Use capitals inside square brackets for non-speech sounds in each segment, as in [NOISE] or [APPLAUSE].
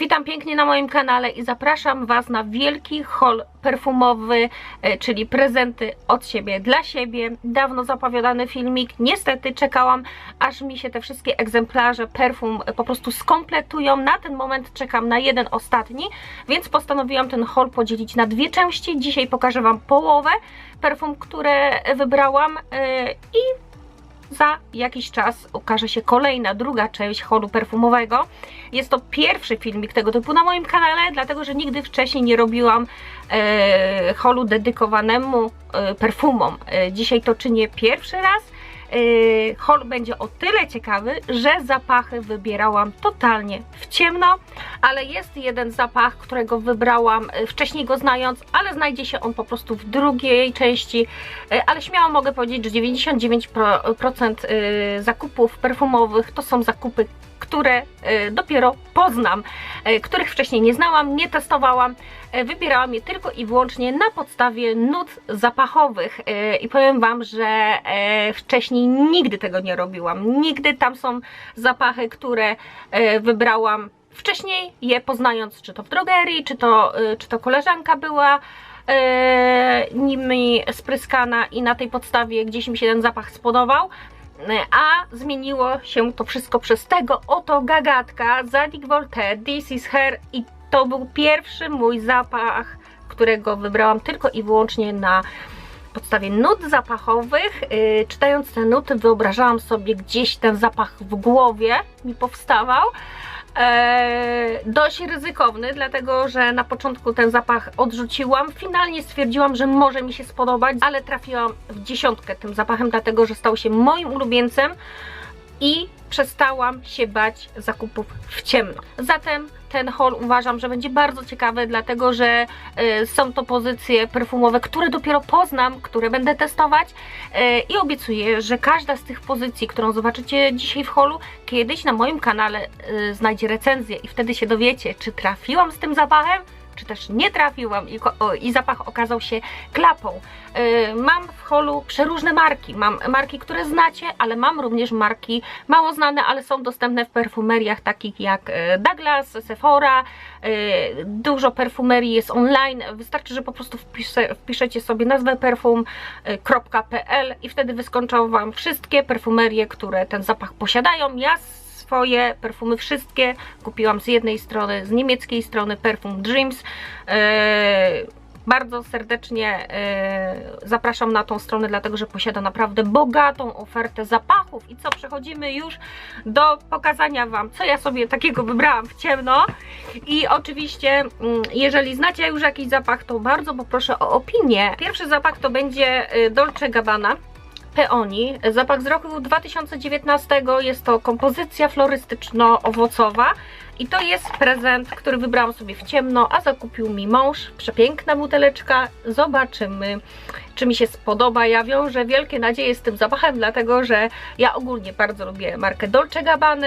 Witam pięknie na moim kanale i zapraszam Was na wielki haul perfumowy, e, czyli prezenty od siebie dla siebie. Dawno zapowiadany filmik. Niestety czekałam, aż mi się te wszystkie egzemplarze perfum po prostu skompletują. Na ten moment czekam na jeden ostatni, więc postanowiłam ten haul podzielić na dwie części. Dzisiaj pokażę Wam połowę perfum, które wybrałam e, i za jakiś czas ukaże się kolejna, druga część holu perfumowego. Jest to pierwszy filmik tego typu na moim kanale, dlatego że nigdy wcześniej nie robiłam e, holu dedykowanemu e, perfumom. E, dzisiaj to czynię pierwszy raz. Yy, hol będzie o tyle ciekawy, że zapachy wybierałam totalnie w ciemno, ale jest jeden zapach, którego wybrałam yy, wcześniej go znając, ale znajdzie się on po prostu w drugiej części, yy, ale śmiało mogę powiedzieć, że 99% yy, zakupów perfumowych to są zakupy które y, dopiero poznam, y, których wcześniej nie znałam, nie testowałam. Y, wybierałam je tylko i wyłącznie na podstawie nut zapachowych i powiem Wam, że wcześniej nigdy tego nie robiłam. Nigdy tam są zapachy, które wybrałam wcześniej, je poznając, czy to w drogerii, czy to, czy to koleżanka była nimi spryskana i na tej podstawie gdzieś mi się ten zapach spodobał a zmieniło się to wszystko przez tego oto gagatka Zadig Voltaire This is Her i to był pierwszy mój zapach, którego wybrałam tylko i wyłącznie na podstawie nut zapachowych. Yy, czytając te nuty wyobrażałam sobie gdzieś ten zapach w głowie mi powstawał e, dość ryzykowny, dlatego że na początku ten zapach odrzuciłam. Finalnie stwierdziłam, że może mi się spodobać, ale trafiłam w dziesiątkę tym zapachem, dlatego że stał się moim ulubieńcem i przestałam się bać zakupów w ciemno. Zatem ten haul uważam, że będzie bardzo ciekawy, dlatego że y, są to pozycje perfumowe, które dopiero poznam, które będę testować y, i obiecuję, że każda z tych pozycji, którą zobaczycie dzisiaj w haulu, kiedyś na moim kanale y, znajdzie recenzję i wtedy się dowiecie, czy trafiłam z tym zapachem, czy też nie trafiłam i, i zapach okazał się klapą. Yy, mam w holu przeróżne marki. Mam marki, które znacie, ale mam również marki mało znane, ale są dostępne w perfumeriach takich jak y, Douglas, Sephora. Yy, dużo perfumerii jest online. Wystarczy, że po prostu wpisze, wpiszecie sobie nazwę perfum.pl i wtedy wyskoczą Wam wszystkie perfumerie, które ten zapach posiadają. Ja swoje perfumy, wszystkie kupiłam z jednej strony, z niemieckiej strony Perfum Dreams. Yy, bardzo serdecznie yy, zapraszam na tą stronę, dlatego że posiada naprawdę bogatą ofertę zapachów. I co, przechodzimy już do pokazania Wam, co ja sobie takiego wybrałam w ciemno. I oczywiście, yy, jeżeli znacie już jakiś zapach, to bardzo poproszę o opinię. Pierwszy zapach to będzie yy, Dolce Gabbana. Peoni. Zapach z roku 2019 jest to kompozycja florystyczno-owocowa i to jest prezent, który wybrałam sobie w ciemno, a zakupił mi mąż. Przepiękna buteleczka. Zobaczymy, czy mi się spodoba. Ja wiążę wielkie nadzieje z tym zapachem, dlatego że ja ogólnie bardzo lubię markę Dolce Gabbana.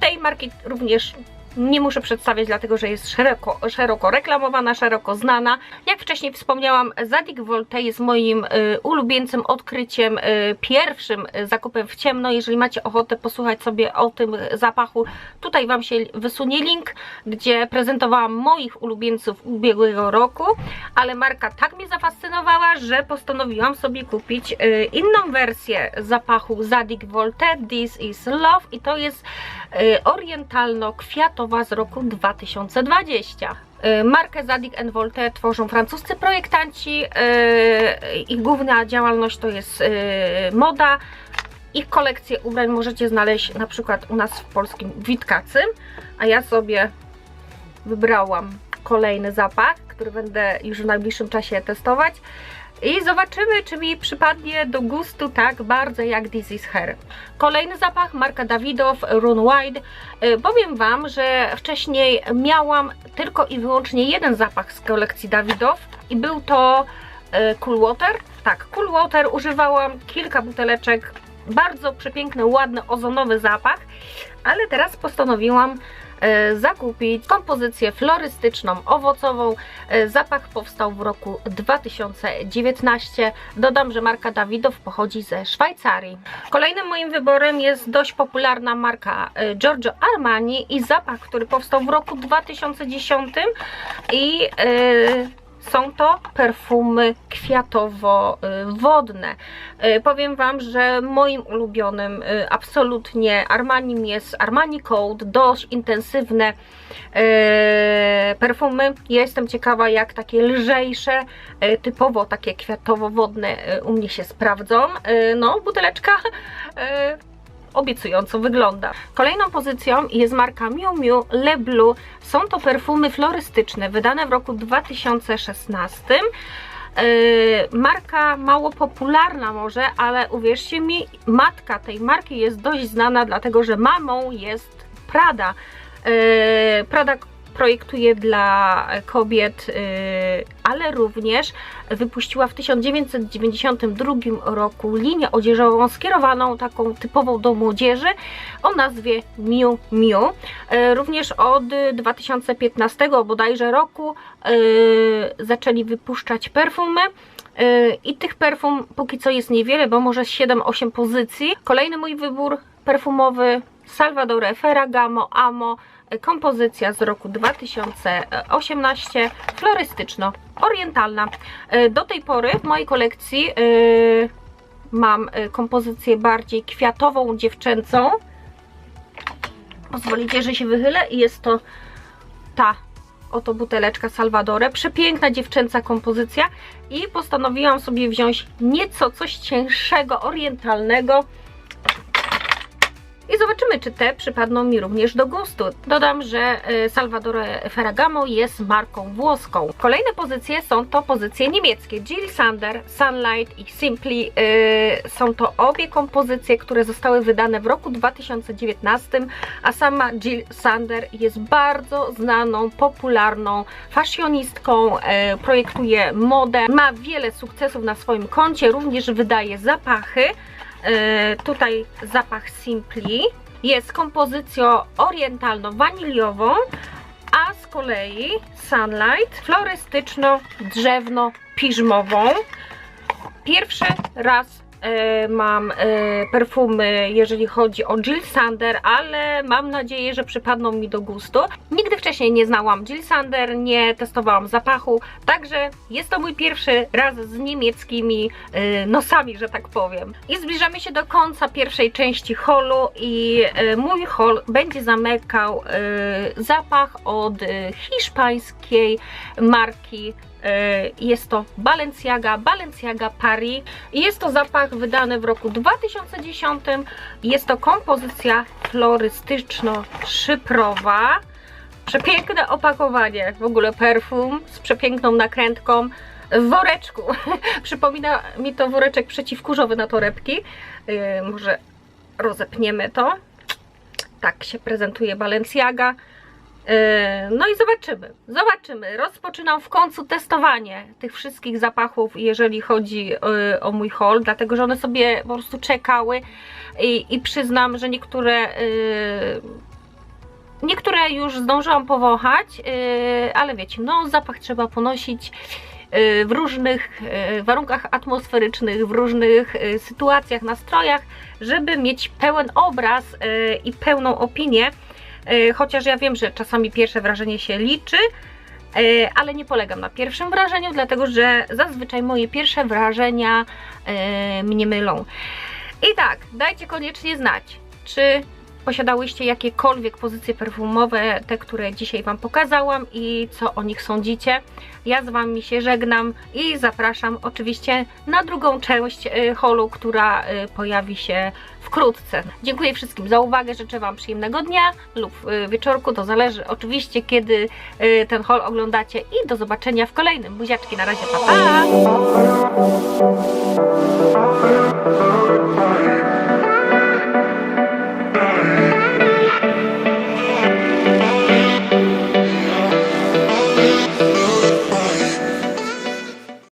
Tej marki również nie muszę przedstawiać, dlatego że jest szeroko, szeroko reklamowana, szeroko znana. Jak wcześniej wspomniałam, Zadig Volte jest moim y, ulubieńcem, odkryciem, y, pierwszym zakupem w ciemno. Jeżeli macie ochotę posłuchać sobie o tym zapachu, tutaj Wam się wysunie link, gdzie prezentowałam moich ulubieńców ubiegłego roku, ale marka tak mnie zafascynowała, że postanowiłam sobie kupić y, inną wersję zapachu Zadig Volte This is Love i to jest y, orientalno-kwiatowa z roku 2020. Y, markę Zadig Volte tworzą francuscy projektanci. Y, ich główna działalność to jest y, moda. Ich kolekcję ubrań możecie znaleźć na przykład u nas w polskim Witkacy. A ja sobie wybrałam kolejny zapach, który będę już w najbliższym czasie testować. I zobaczymy, czy mi przypadnie do gustu tak bardzo jak This is Her. Kolejny zapach, marka Dawidow, Rune Wide. Y, powiem Wam, że wcześniej miałam tylko i wyłącznie jeden zapach z kolekcji Dawidow i był to y, Cool Water. Tak, Cool Water używałam kilka buteleczek, bardzo przepiękny, ładny, ozonowy zapach, ale teraz postanowiłam zakupić kompozycję florystyczną, owocową. E, Zapach powstał w roku 2019. Dodam, że marka Dawidow pochodzi ze Szwajcarii. Kolejnym moim wyborem jest dość popularna marka e, Giorgio Armani i zapach, który powstał w roku 2010 i e, są to perfumy kwiatowo-wodne. E, Powiem Wam, że moim ulubionym e, absolutnie Armani jest Armani Code, dość intensywne e, perfumy. Ja jestem ciekawa, jak takie lżejsze, typowo takie kwiatowo-wodne u mnie się sprawdzą. No, buteleczka obiecująco wygląda. Kolejną pozycją jest marka Miu Miu Le Blue. Są to perfumy florystyczne wydane w roku 2016. Yy, marka mało popularna może, ale uwierzcie mi, matka tej marki jest dość znana, dlatego że mamą jest Prada. Yy, Prada projektuje dla kobiet, yy, ale również wypuściła w 1992 roku linię odzieżową skierowaną taką typową do młodzieży o nazwie Miu Miu. E, Również od 2015 bodajże roku e, zaczęli wypuszczać perfumy. I tych perfum póki co jest niewiele, bo może 7-8 pozycji. Kolejny mój wybór perfumowy Salvador Ferragamo Amo kompozycja z roku 2018 florystyczno-orientalna. E, Do tej pory w mojej kolekcji e, mam e, kompozycję bardziej kwiatową, dziewczęcą. Pozwolicie, że się wychylę i jest to ta oto buteleczka Salvadore. Przepiękna dziewczęca kompozycja i postanowiłam sobie wziąć nieco coś cięższego, orientalnego. I zobaczymy, czy te przypadną mi również do gustu. Dodam, że y, Salvatore Ferragamo jest marką włoską. Kolejne pozycje są to pozycje niemieckie. Jill Sander, Sunlight i Simply y, są to obie kompozycje, które zostały wydane w roku 2019, a sama Jill Sander jest bardzo znaną, popularną fashionistką, y, projektuje modę, ma wiele sukcesów na swoim koncie, również wydaje zapachy. E, tutaj zapach Simply jest kompozycją orientalno-waniliową, a z kolei Sunlight florystyczno-drzewno-piżmową. Pierwszy raz mam e, perfumy, jeżeli chodzi o Jill Sander, ale mam nadzieję, że przypadną mi do gustu. Nigdy wcześniej nie znałam Jill Sander, nie testowałam zapachu, także jest to mój pierwszy raz z niemieckimi e, nosami, że tak powiem. I zbliżamy się do końca pierwszej części holu i e, mój hol będzie zamykał e, zapach od e, hiszpańskiej marki E, Jest to Balenciaga, Balenciaga Paris. Jest to zapach wydany w roku 2010. Jest to kompozycja florystyczno-szyprowa. Przepiękne opakowanie, w ogóle perfum z przepiękną nakrętką w woreczku. [LAUGHS] Przypomina mi to woreczek przeciwkurzowy na torebki. E, Może rozepniemy to. Tak się prezentuje Balenciaga. Yy, No i zobaczymy, zobaczymy. Rozpoczynam w końcu testowanie tych wszystkich zapachów, jeżeli chodzi yy, o mój haul, dlatego że one sobie po prostu czekały i, i przyznam, że niektóre yy, niektóre już zdążyłam powąchać, ale wiecie, no zapach trzeba ponosić w różnych warunkach atmosferycznych, w różnych sytuacjach, nastrojach, żeby mieć pełen obraz i pełną opinię. E, Chociaż ja wiem, że czasami pierwsze wrażenie się liczy, e, ale nie polegam na pierwszym wrażeniu, dlatego że zazwyczaj moje pierwsze wrażenia e, mnie mylą. I tak, dajcie koniecznie znać, czy posiadałyście jakiekolwiek pozycje perfumowe, te, które dzisiaj Wam pokazałam i co o nich sądzicie. Ja z Wami się żegnam i zapraszam oczywiście na drugą część y, holu, która y, pojawi się wkrótce. Dziękuję wszystkim za uwagę, życzę Wam przyjemnego dnia lub y, wieczorku, to zależy oczywiście kiedy ten hol oglądacie i do zobaczenia w kolejnym. Buziaczki, na razie, pa pa!